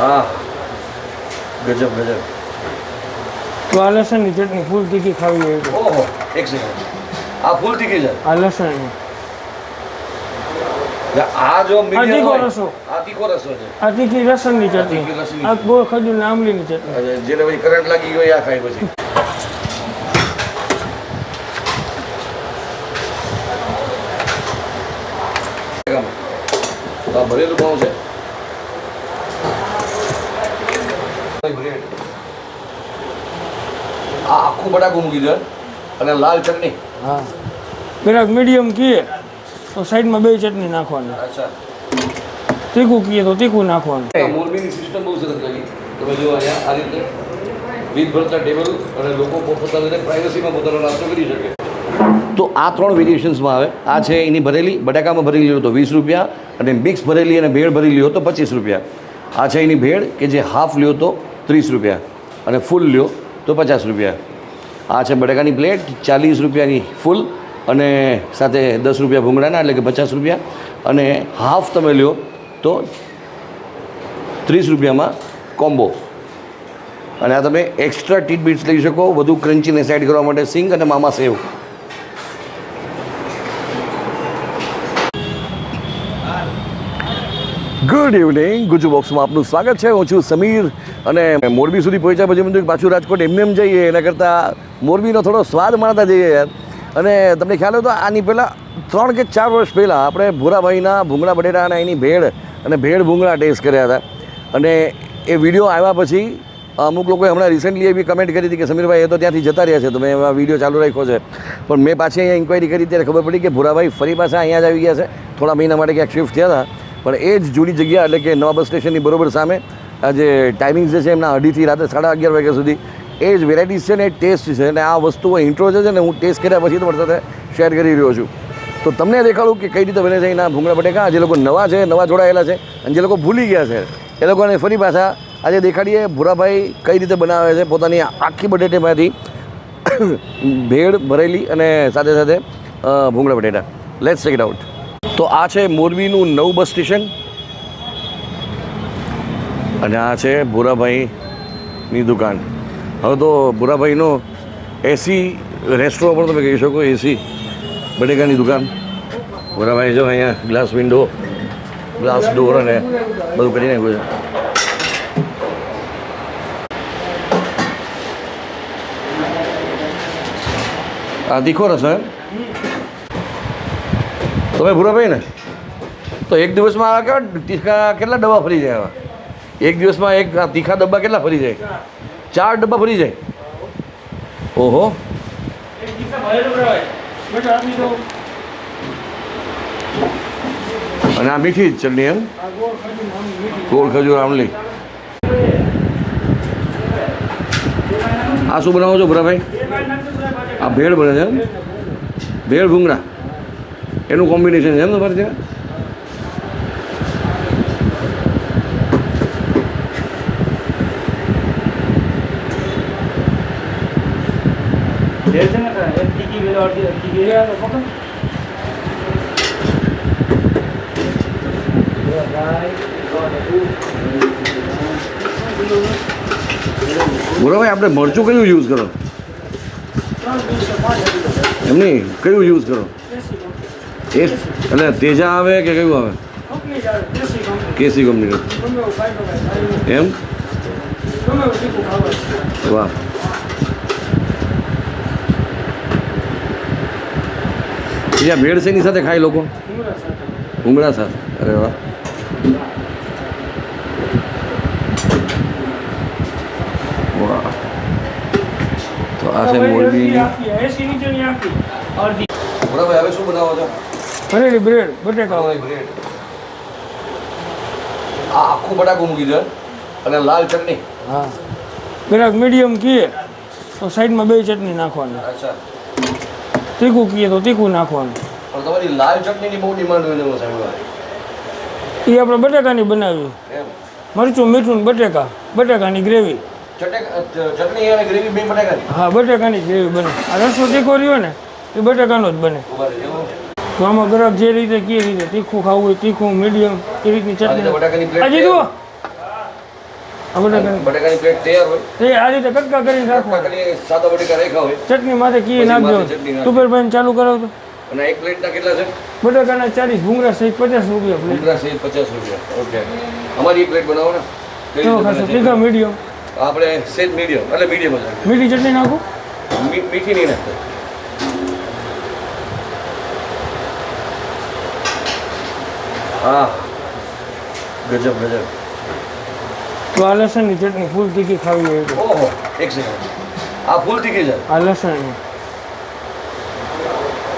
હા. ગજબ ગજબ. તો આ લસણની ચટણી ફૂલ તીખી ખાવી હોય તો. ઓહો એક સેકન્ડ આ ફૂલ તીખી છે? આ લસણની. આ જો તીખો હોય, રસો. આ તીખો રસો છે. આ તીખી લસણની ચટણી. આ ગોળ ખજૂર ને આંબલીની ચટણી. જેને પછી કરંટ લાગી ગયો આ ખાય પછી. ભરેલું ભાવ છે બ્રેડ. આ આખું બટાકું મૂકી દે અને લાલ ચટણી. હા. પેલા મીડિયમ કીએ તો સાઈડમાં બે ચટણી નાખવાની. અચ્છા. તીખું કીએ તો તીખું નાખવાનું. મોરબીની સિસ્ટમ બહુ સરસ લાગી. તમે જો અહીંયા આ રીતે વીજ ભરતા ટેબલ અને લોકો પોતપોતાની પ્રાઇવસીમાં પોતાનો નાસ્તો કરી શકે. તો આ ત્રણ વેરિએશન્સમાં આવે. આ છે એની ભરેલી બટાકામાં ભરેલી લ્યો તો વીસ રૂપિયા અને મિક્સ ભરેલી અને ભેળ ભરેલી લ્યો તો પચીસ રૂપિયા. આ છે એની ભેળ કે જે હાફ લ્યો તો ત્રીસ રૂપિયા અને ફૂલ લ્યો તો પચાસ રૂપિયા. આ છે બટાકાની પ્લેટ, ચાલીસ રૂપિયાની ફૂલ અને સાથે દસ રૂપિયા ભૂંગળાના, એટલે કે પચાસ રૂપિયા. અને હાફ તમે લ્યો તો ત્રીસ રૂપિયામાં કોમ્બો. અને આ તમે એક્સ્ટ્રા ટીટ બીટ્સ લઈ શકો, વધુ ક્રન્ચીને સાઈડ કરવા માટે સિંગ અને મામા સેવ. ગુડ ઇવનિંગ ગુજુ બોક્સમાં આપનું સ્વાગત છે. હું છું સમીર અને મોરબી સુધી પહોંચ્યા પછી મેં કીધું પાછું રાજકોટ એમને એમ જઈએ. એના કરતાં મોરબીનો થોડો સ્વાદ માણતા જઈએ યાર. અને તમને ખ્યાલ હતો આની પહેલાં ત્રણ કે ચાર વર્ષ પહેલાં આપણે ભૂરાભાઈના ભૂંગળા બટેટા અને એની ભેળ અને ભેળ ભૂંગળા ટેસ્ટ કર્યા હતા. અને એ વીડિયો આવ્યા પછી અમુક લોકોએ હમણાં રિસેન્ટલી એવી કમેન્ટ કરી હતી કે સમીરભાઈ એ તો ત્યાંથી જતા રહ્યા છે. તમે એમાં વીડિયો ચાલુ રાખ્યો છે. પણ મેં પાછી અહીંયા ઇન્ક્વાયરી કરી ત્યારે ખબર પડી કે ભૂરાભાઈ ફરી પાછા અહીંયા જ આવી ગયા છે. થોડા મહિના માટે ક્યાંક શિફ્ટ થયા હતા. પણ એ જ જૂની જગ્યા એટલે કે નવા બસ સ્ટેશનની બરોબર સામે જે ટાઈમિંગ જે છે એમના અઢીથી રાત્રે સાડા અગિયાર વાગ્યા સુધી, એ જ વેરાયટીઝ છે ને એ ટેસ્ટ છે. અને આ વસ્તુઓ ઇન્ટ્રો છે ને હું ટેસ્ટ કર્યા પછી તમારી સાથે શેર કરી રહ્યો છું. તો તમને દેખાડું કે કઈ રીતે બને છે એના ભૂંગળા બટેકા. જે લોકો નવા છે, નવા જોડાયેલા છે અને જે લોકો ભૂલી ગયા છે, એ લોકોને ફરી પાછા આજે દેખાડીએ ભૂરાભાઈ કઈ રીતે બનાવે છે પોતાની આખી બટેટેમાંથી ભેળ ભરેલી અને સાથે સાથે ભૂંગળા બટેટા. લેટ્સ ચેક ઇટ આઉટ તો આ છે મોરબીનું નવું બસ સ્ટેશન. અને આ છે ભૂરાભાઈની દુકાન. હવે તો ભૂરાભાઈનો એસી રેસ્ટોરન્ટ પણ તમે કહી શકો એસી બટેકાની દુકાન. ભૂરાભાઈ જો અહીંયા ગ્લાસ વિન્ડો ગ્લાસ ડોર અને બધું કરી નાખ્યું છે. આ તીખો રસ તમે ભૂરાભાઈ ને તો એક દિવસમાં આ કેવા તીખા કેટલા ડબ્બા ફરી જાય આવા? એક દિવસમાં એક તીખા ડબ્બા કેટલા ફરી જાય? ચાર ડબ્બા ફરી જાય. ઓહો. અને આ મીઠી જ ચટણી એમ? ગોળ ખજૂર, આમલી. આ શું બનાવો છો ભૂરાભાઈ આ ભેળ બને છે ભેળ ભૂંગળા. એનું કોમ્બિનેશન છે એમ તમારે ત્યાં? ભૂરાભાઈ આપણે મરચું કયું યુઝ કરો? એમ નહીં કયું યુઝ કરો? એ એટલે તેજા આવે કે કયું આવે? કેસી કંપની એમ? વાહ. બીજા ભેળ શેની સાથે ખાય લોકો? ઉમરા સાથે. અરે વાહ. વાહ. તો આ છે મોરબી બરાબર હવે શું બનાવો છો? ભરેલી બ્રેડ બટેકા બ્રેડ આ આખું બટાકું મૂકી દે અને લાલ ચટણી. હા. પેલા મીડિયમ કીએ તો સાઈડમાં બે ચટણી નાખવાની. અચ્છા. તીખું કીએ તો તીખું નાખવાનું. પણ તમારી લાલ ચટણીની બહુ ડિમાન્ડ હોય એમાં સાહેબ એ આપણે બટેકાની બનાવી. મરચું મીઠું ને બટેકા. બટેકાની ગ્રેવી. ચટક ચટણી અને ગ્રેવી બે બટાકાની. હા બટેકાની ગ્રેવી બને. આ રસો તીખો રહ્યો ને એ બટેકાનો જ બને. આમાં ગ્રાહક જે રીતે કે રીતે તીખું ખાવું હોય તીખું મીડિયમ એ રીતની ચટણી. હજી જુઓ. બટાકાની પ્લેટ તૈયાર હોય. એ આ રીતે કટકા કરીને રાખવા. બટાકાની સાદા બટેકા ચટણી માથે કી નાખજો. તુપેરભાઈ ચાલુ કરાવતો અને એક પ્લેટના કેટલા છે? બટાકાના ચાલીસ ભૂંગળા સહિત પચાસ રૂપિયા ઉંદરા સહિત પચાસ રૂપિયા. ઓકે. અમારી એક પ્લેટ બનાવો ને. કેવો ખાશો તીખા મીડિયમ. આપણે સેજ મીડિયમ એટલે મીડિયમ મીઠી ચટણી નાખું. મી- મીઠી નહીં નાખતા. હા ગજબ ગજબ તો આ લસણની ચટણી ફૂલ તીખી ખાવી હોય તો ઓહો એક સેકન્ડ આ ફૂલ તીખી છે આ લસણની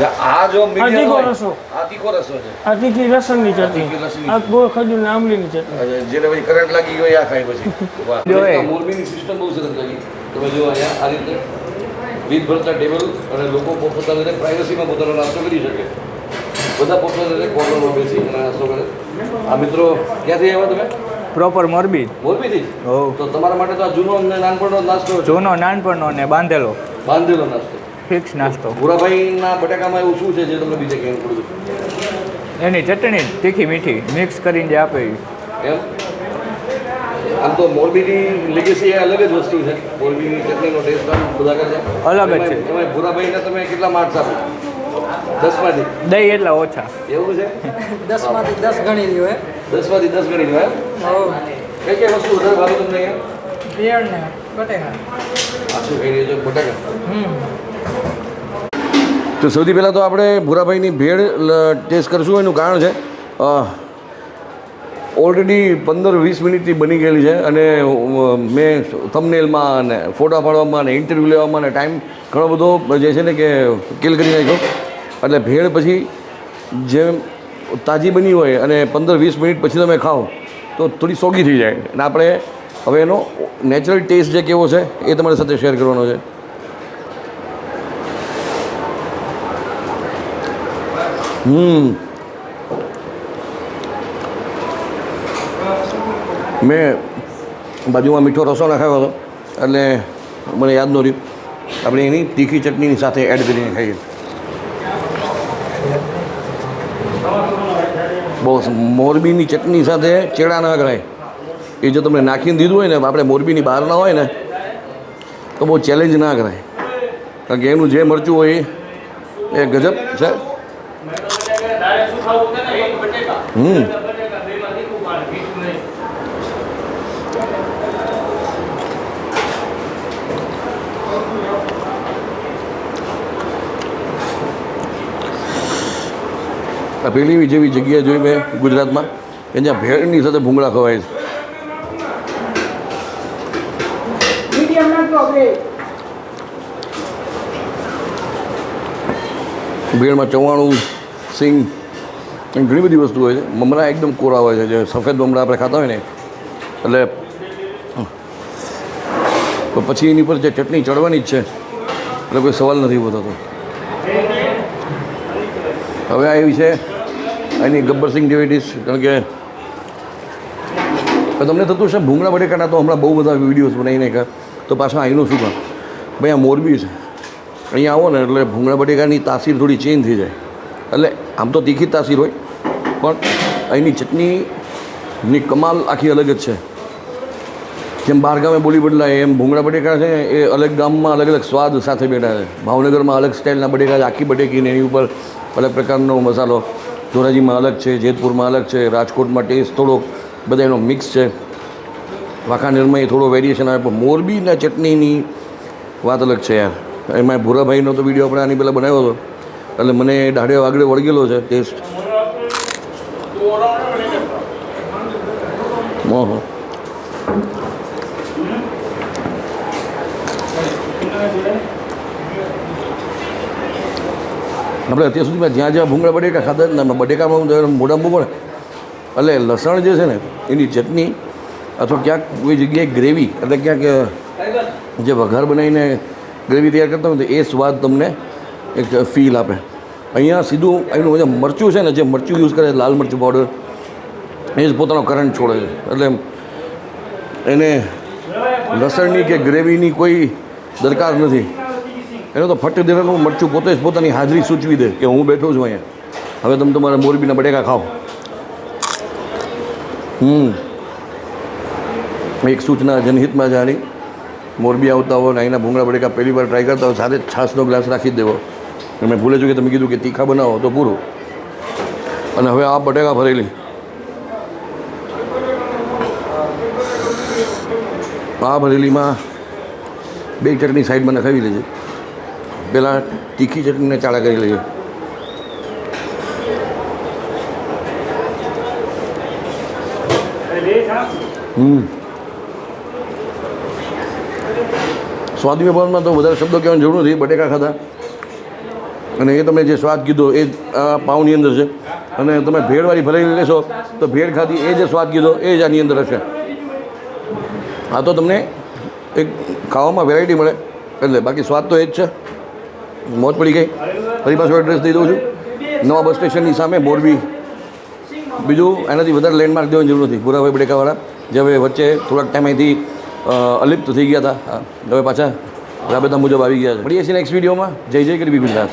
આ જો મીડિયમ તીખો હોય રસો. આ તીખો રસો છે આ તીખી લસણની તીખી ચટણી લસણની. આ ગોળ ખજૂર ને આંબલીની ચટણી અરે, જેને પછી કરંટ લાગી ગયો એ આ ખાય પછી વાહ. જોએ. આ મોરબીની સિસ્ટમ બહુ સરસ લાગી તમે જો અહીંયા આ રીતે રીત ભરતા ટેબલ અને લોકો પોતપોતાની રીતે પ્રાઇવસીમાં પોતાનો નાસ્તો કરી શકે બધા પોતાની રીતે કોર્નરમાં છે કરે આ મિત્રો ક્યાંથી આવ્યા તમે? પ્રોપર મોરબી. મોરબીથી? જ? હો. તો તમારા માટે તો આ જૂનો અને નાનપણનો નાસ્તો જૂનો નાનપણનો ને બાંધેલો. બાંધેલો નાસ્તો. ફિક્સ નાસ્તો. ભૂરાભાઈના બટાકામાં એવું શું છે જે તમને બીજે ક્યાંય પડતું એની ચટણી તીખી મીઠી મિક્સ કરીને જે આપે. એમ? આમ તો મોરબીની લેગેસી એ અલગ જ વસ્તુ છે. મોરબીની ચટણીનો ટેસ્ટ બધા બધા છે અલગ જ છે. તમે ભૂરાભાઈને તમે કેટલા માર્ક્સ આપો? દસમાંથી? દહીં એટલા ઓછા. એવું છે? દસમાંથી દસ ગણી રહ્યો હે. દસમાંથી દસ ગણી હોય કઈ કઈ વસ્તુ વધારે ભાવે તમને અહીંયા? બેડ ને બટેકા. આ કહી રહ્યો છે? બટેકા? તો સૌથી પહેલાં તો આપણે ભૂરાભાઈની ભેળ ટેસ્ટ કરશું એનું કારણ છે ઓલરેડી પંદર વીસ મિનિટથી બની ગયેલી છે અને મેં થમનેલમાં અને ફોટા પાડવામાં અને ઇન્ટરવ્યૂ લેવામાં અને ટાઈમ ઘણો બધો જે છે ને કે કિલ કરી નાખ્યો. એટલે ભેળ પછી જેમ તાજી બની હોય અને પંદર વીસ મિનિટ પછી તમે ખાઓ, તો થોડી સોગી થઈ જાય. અને આપણે હવે એનો નેચરલ ટેસ્ટ જે કેવો છે, એ તમારી સાથે શેર કરવાનો છે. હમ. મેં બાજુમાં મીઠો રસો નાખાયો હતો, એટલે મને યાદ ન રહ્યું. આપણે એની તીખી ચટણીની સાથે એડ કરીને ખાઈએ બહુ સ- મોરબીની ચટણી સાથે ચેડા ના કરાય એ જો તમને નાખીને દીધું હોય ને આપણે મોરબીની બહાર ના હોય ને, તો બહુ ચેલેન્જ ના કરાય કારણ કે એનું જે મરચું હોય, એ ગજબ છે. હમ. પેલી જેવી જગ્યા જોઈ મેં ગુજરાતમાં. કે જ્યાં ભેળની સાથે ભૂંગળા ખવાય છે. ભેળમાં ચવાણું સિંગ એમ ઘણી બધી વસ્તુ હોય છે. મમરા એકદમ કોરા હોય છે જે સફેદ મમરા આપણે ખાતા હોય ને. એટલે તો પછી એની પર જે ચટણી ચડવાની જ છે એટલે કોઈ સવાલ નથી બતાતો હવે આ વિશે એની ગબ્બરસિંહ ડીશ કારણ કે તમને થતું છે ભૂંગળા બટેકાના તો હમણાં બહુ બધા વિડીયોઝ બનાવીને કર તો પાછા અહીંનું શું કામ? ભાઈ, આ મોરબી છે. અહીંયા આવો ને, એટલે ભૂંગળા બટેકાની તાસીર થોડી ચેન્જ થઈ જાય. એટલે આમ તો તીખી તાસીર હોય, પણ અહીંની ચટણીની કમાલ આખી અલગ જ છે. જેમ બહાર ગામે બોલી બદલાય, એમ ભૂંગળા બટેકા છે એ અલગ ગામમાં અલગ અલગ સ્વાદ સાથે બેઠા છે. ભાવનગરમાં અલગ સ્ટાઇલના બટેકા આખી બટેકીને એની ઉપર અલગ પ્રકારનો મસાલો ધોરાજીમાં અલગ છે, જેતપુરમાં અલગ છે, રાજકોટમાં ટેસ્ટ થોડો બધા એનો મિક્સ છે. વાંકાનેરમાં એ થોડો વેરિએશન આવે, પણ મોરબીના ચટણીની વાત અલગ છે યાર. એમાં ભૂરાભાઈનો તો વીડિયો આપણે આની પહેલાં બનાવ્યો હતો. એટલે મને દાઢે આગળ વળગેલો છે ટેસ્ટ ઓહો. આપણે અત્યાર સુધીમાં જ્યાં જ્યાં ભૂંગળા બટેકા ખાધા ને બટેકામાં હું મોઢા મૂકો એટલે લસણ જે છે ને, એની ચટણી અથવા ક્યાંક કોઈ જગ્યાએ ગ્રેવી એટલે ક્યાંક જે વઘાર બનાવીને ગ્રેવી તૈયાર કરતા હોય તો એ સ્વાદ તમને એક ફીલ આપે. અહીંયા સીધું એનું જે મરચું છે ને, જે મરચું યુઝ કરે લાલ મરચું પાવડર એ જ પોતાનો કરંટ છોડે છે. એટલે એને લસણની કે ગ્રેવીની કોઈ દરકાર નથી. એનો તો ફટ દેવાનું મરચું પોતે જ પોતાની હાજરી સૂચવી દે કે હું બેઠો છું અહીંયા. હવે તમે તમારા મોરબીના બટેકા ખાઓ. હમ. એક સૂચના જનહિતમાં જાણી. મોરબી આવતા હો ને અહીંના ભૂંગળા બટેકા પહેલી વાર ટ્રાય કરતા હો સાથે છાશનો ગ્લાસ રાખી દેવો. મેં ભૂલે છું કે તમે કીધું કે તીખા બનાવો તો પૂરું. અને હવે આ બટેકા ભરેલી આ ભરેલીમાં બે ચટણી સાઈડમાં નખાવી લેજે. પહેલાં તીખી ચટણીને ચાળા કરી લઈએ. હમ. સ્વાદ વિભાગમાં તો વધારે શબ્દો કહેવાની જરૂર નથી, બટેકા ખાધા. અને એ તમે જે સ્વાદ કીધો એ આ પાઉની અંદર છે. અને તમે ભેળવાળી ભરેલી લેશો તો ભેળ ખાધી, એ જે સ્વાદ કીધો એ જ આની અંદર હશે. આ તો તમને એક ખાવામાં વેરાયટી મળે. એટલે બાકી સ્વાદ તો એ જ છે. મોજ પડી ગઈ. ફરી પાછો એડ્રેસ દઈ દઉં છું. નવા બસ સ્ટેશનની સામે મોરબી. બીજું એનાથી વધારે લેન્ડમાર્ક દેવાની જરૂર નથી. ભૂરાભાઈ બડેકાવાળા, જે હવે વચ્ચે થોડાક ટાઈમ અહીંથી અલિપ્ત થઈ ગયા હતા. હવે પાછા રાબેતા મુજબ આવી ગયા છે. મળીએ છીએ નેક્સ્ટ વિડીયોમાં જય જય ગરબી ગુજરાત.